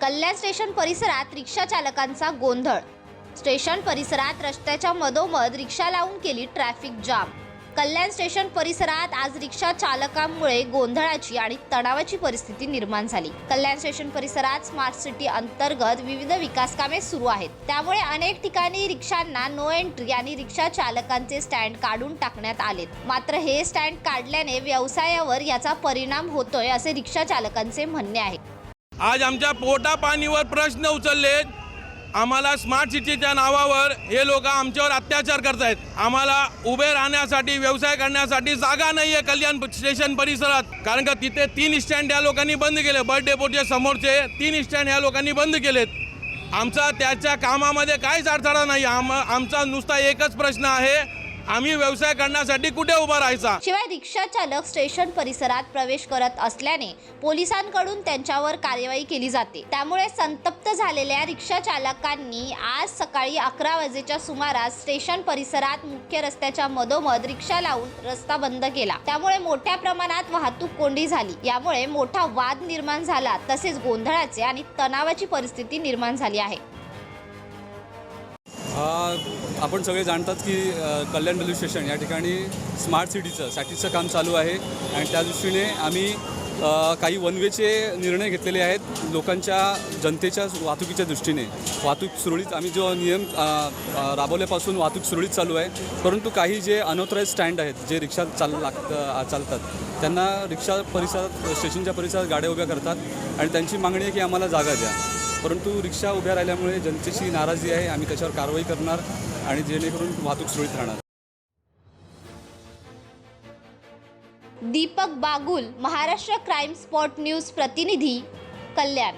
कल्याण station परिसरात रिक्षा चालकांचा गोंधळ. स्टेशन परिसरात रस्त्याच्या मधोमध रिक्षा लावून केली ट्रॅफिक जाम. कल्याण स्टेशन परिसरात आज रिक्षा चालकांमुळे गोंधळाची आणि तणावाची परिस्थिती निर्माण झाली. कल्याण स्टेशन परिसरात स्मार्ट सिटी अंतर्गत विविध विकास कामे सुरू आहेत. त्यामुळे अनेक ठिकाणी रिक्षांना नो एंट्री आणि रिक्षा चालकांचे स्टँड काढून टाकण्यात आलेत. मात्र हे स्टँड काढल्याने व्यवसायावर याचा परिणाम होतोय असे रिक्षा चालकांचे म्हणणे आहे. आज आमच्या पोटा पाणीवर प्रश्न उचललेत. आम्हाला स्मार्ट सिटीच्या नावावर हे लोक आमच्यावर अत्याचार करत आहेत आम्हाला उभे राहण्यासाठी व्यवसाय करण्यासाठी जागा नाही आहे कल्याण स्टेशन परिसरात. कारण का तिथे तीन स्टँड या लोकांनी बंद केले. बर्थ डेपोच्या समोरचे तीन स्टँड या लोकांनी बंद केलेत. आमचा त्याच्या कामामध्ये काहीच अडथळा नाही. आम आमचा नुसता एकच प्रश्न आहे. आम्ही व्यवसाय करण्यासाठी कुठे उभा राहायचा? शिवाय रिक्षा चालक स्टेशन परिसरात प्रवेश करत असल्याने पोलिसांकडून त्यांच्यावर कारवाई केली जाते. त्यामुळे संतप्त झालेल्या रिक्षा चालकांनी आज सकाळी अकरा वाजेच्या सुमारास स्टेशन परिसरात मुख्य रस्त्याच्या मधोमध रिक्षा लावून रस्ता बंद केला. त्यामुळे मोठ्या प्रमाणात वाहतूक कोंडी झाली. यामुळे मोठा वाद निर्माण झाला. तसेच गोंधळाचे आणि तणावाची परिस्थिती निर्माण झाली आहे. हा आपण सगळे जाणतात की कल्याण रेल्वे स्टेशन या ठिकाणी स्मार्ट सिटीचं सॅटिसचं काम चालू आहे. आणि त्या दृष्टीने आम्ही काही वन वेचे निर्णय घेतलेले आहेत लोकांच्या जनतेच्या वाहतुकीच्या दृष्टीने. वाहतूक सुरळीत आम्ही जो नियम राबवल्यापासून वाहतूक सुरळीत चालू आहे. परंतु काही जे अनऑथराईज स्टँड आहेत जे रिक्षा चाल लाग चालतात त्यांना रिक्षा परिसरात स्टेशनच्या परिसरात गाड्या उभ्या करतात. आणि त्यांची मागणी आहे की आम्हाला जागा द्या. परंतु रिक्षा उभ्या राहिल्यामुळे जनतेची नाराजी आहे. आम्ही त्याच्यावर कारवाई करणार आणि जेणेकरून वाहतूक सुरळीत राहणार. Deepak Bagul Maharashtra crime spot news प्रतिनिधी कल्याण.